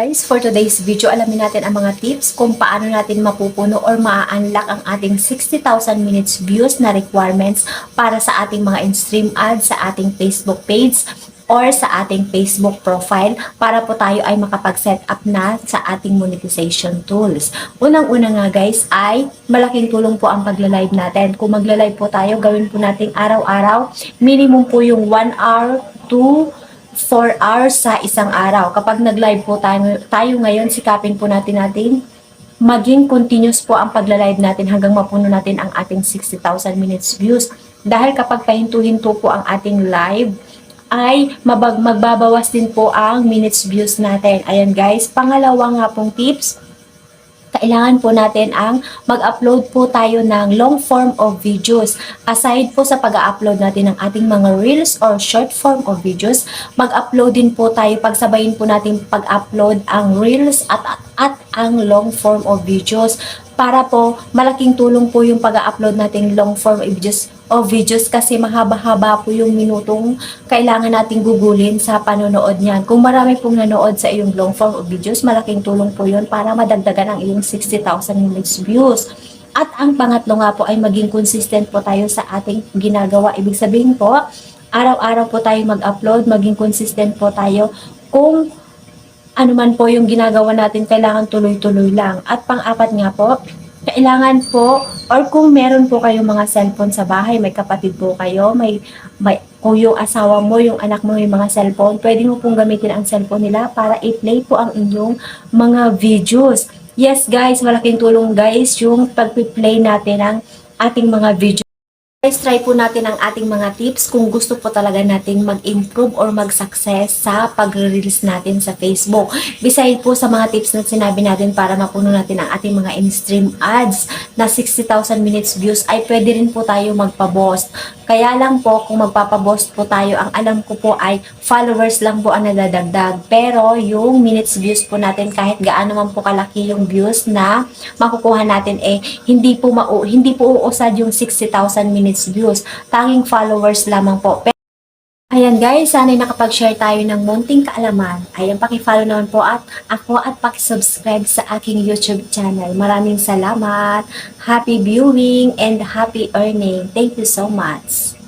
Guys, for today's video, alamin natin ang mga tips kung paano natin mapupuno or maa-unlock ang ating 60,000 minutes views na requirements para sa ating mga in-stream ads sa ating Facebook page or sa ating Facebook profile para po tayo ay makapag-set up na sa ating monetization tools. Unang-una nga guys ay malaking tulong po ang pagla-live natin. Kung magla-live po tayo, gawin po natin araw-araw. Minimum po yung 1 hour to 4 hours sa isang araw. Kapag nag-live po tayo, tayo ngayon, sikapin po natin natin maging continuous po ang pagla-live natin hanggang mapuno natin ang ating 60,000 minutes views. Dahil kapag pahinto-hinto po ang ating live, ay mabag magbabawas din po ang minutes views natin. Ayan guys, pangalawa nga pong tips, kailangan po natin ang mag-upload po tayo ng long form of videos. Aside po sa pag-upload natin ng ating mga reels or short form of videos, mag-upload din po tayo, pagsabayin po natin pag-upload ang reels at, at, at ang long form of videos para po malaking tulong po yung pag-upload nating long form videos of videos kasi mahaba-haba po yung minutong kailangan nating gugulin sa panonood niyan. Kung marami pong nanood sa iyong long form of videos, malaking tulong po yun para madagdagan ang iyong 60,000 minutes views. At ang pangatlo nga po ay maging consistent po tayo sa ating ginagawa. Ibig sabihin po, araw-araw po tayo mag-upload, maging consistent po tayo kung ano man po yung ginagawa natin, kailangan tuloy-tuloy lang. At pang-apat nga po, kailangan po, or kung meron po kayong mga cellphone sa bahay, may kapatid po kayo, may, may kung yung asawa mo, yung anak mo, yung mga cellphone, pwede mo pong gamitin ang cellphone nila para i-play po ang inyong mga videos. Yes guys, malaking tulong guys yung pag-play natin ng ating mga videos. Guys, try po natin ang ating mga tips kung gusto po talaga nating mag-improve or mag-success sa pag-release natin sa Facebook. Beside po sa mga tips na sinabi natin para mapuno natin ang ating mga in-stream ads na 60,000 minutes views, ay pwede rin po tayo magpa-boss. Kaya lang po, kung magpapaboss po tayo, ang alam ko po ay followers lang po ang nadadagdag. Pero yung minutes views po natin, kahit gaano man po kalaki yung views na makukuha natin, eh, hindi po, mau hindi po uusad yung 60,000 minutes views. Tanging followers lamang po. Ayan guys, sana'y nakapag-share tayo ng munting kaalaman. Ayan, pakifollow naman po at ako at pakisubscribe sa aking YouTube channel. Maraming salamat. Happy viewing and happy earning. Thank you so much.